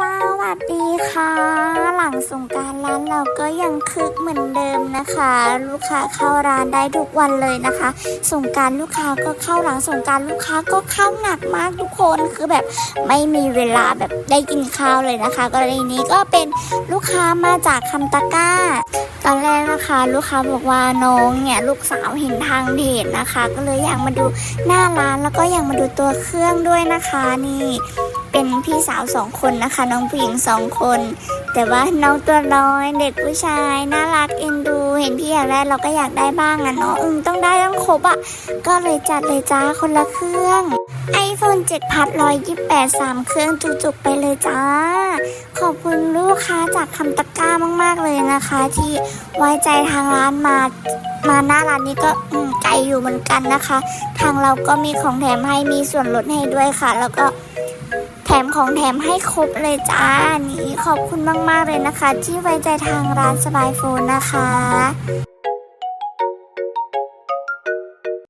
สวัสดีค่ะ หลังสงการร้านเราก็ยังคึกเหมือนเดิมนะคะ ลูกค้าเข้าร้านได้ทุกวันเลยนะคะสงการลูกค้าก็เข้าหลังสงการลูกค้าก็เข้าหนักมากทุกคนคือแบบไม่มีเวลาแบบได้กินข้าวเลยนะคะกรณีนี้ก็เป็นลูกค้ามาจากคำตะกร้าตอนแรกนะคะลูกค้าบอกว่าน้องเนี่ยลูกสาวเห็นทางเพจนะคะ ก็เลยอยากมาดูหน้าร้านแล้วก็อยากมาดูตัวเครื่องด้วยนะคะนี่ เป็นพี่สาวสองคนนะคะ น้องผู้หญิงสองคน แต่ว่าน้องตัวน้อยเด็กผู้ชายน่ารักเอ็นดู เห็นพี่อยากได้เราก็อยากได้บ้างอะเนาะอืมต้องได้ต้องครบอะก็เลยจัดเลยจ้าคนละเครื่อง iPhone 7พัด128 3 เครื่องจุกๆไปเลยจ้า ขอบคุณลูกค้าจากคำตะกร้ามากๆเลยนะคะ ที่ไว้ใจทางร้านมามาหน้าร้านนี้ก็ไกลอยู่เหมือนกันนะคะ ทางเราก็มีของแถมให้มีส่วนลดให้ด้วยค่ะ แล้วก็ ถมของแถมให้ครบเลยจ้านี้ขอบคุณมาก ๆ เลยนะคะ ที่ไว้ใจทางร้านสบายโฟนนะคะ